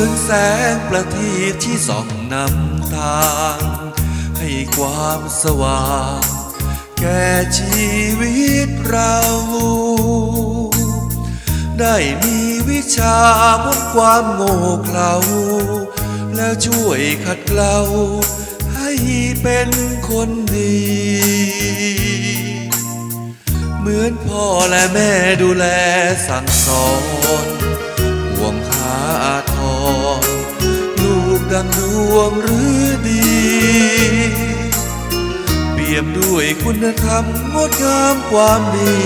ืนแสงประทีปที่ส่องนำทาง ให้ความสว่าง แก่ชีวิตเรา ได้มีวิชาพ้นความโง่เขลาแล้วช่วยขัดเกลาให้เป็นคนดี เหมือนพ่อและแม่ดูแลสั่งสอนห่วงหาอา ดังดวงหรือดี เปี่ยมด้วยคุณธรรมงดงามความดี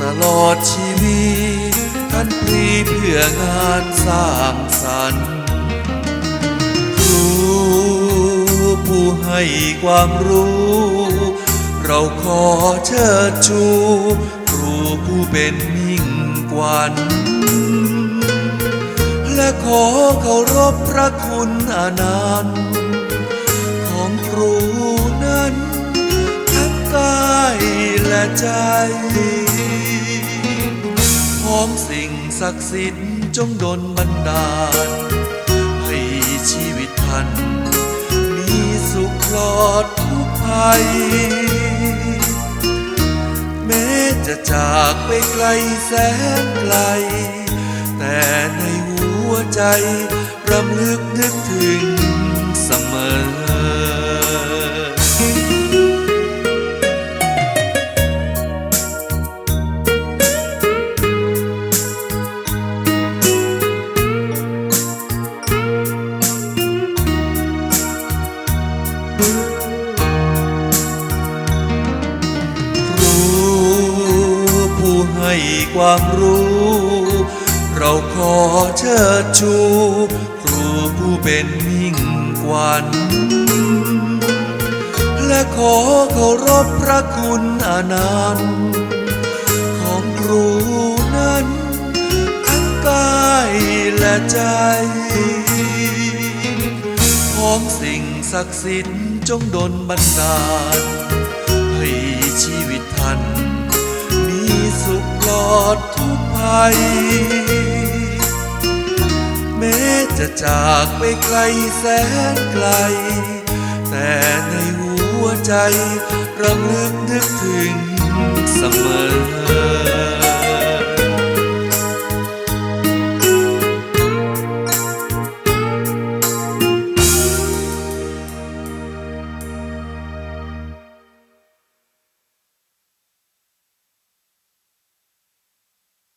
ตลอดชีวิตท่านปรีเพื่องานสร้างสรรค์ครูผู้ให้ความรู้ เราขอเชิดชู ครูผู้เป็นมิ่งกวัน และขอเคารพพระคุณอนันต์ของครูนั้นทั้งกายและใจ พร้อมสิ่งศักดิ์สิทธิ์จงดลบันดาล ให้ชีวิตท่าน มีสุขปลอดทุกภัย แม้จะจากไปไกลแสนไกล แต่ใน วใจรำลึกนึกถึงเสมอครูผู้ให้ความรู้ เราขอเชิดชู ครูผู้เป็นมิ่งกวันและขอเคารพพระคุณอานันต์ของครูนั้น ทั้งกายและใจ ของสิ่งศักดิ์สิทธิ์จงดลบันดาล ให้ชีวิตท่านมีสุขปลอดทุกภัย แม้จะจากไปไกลแสนไกล แต่ในหัวใจรำลึกนึกถึงเสมอ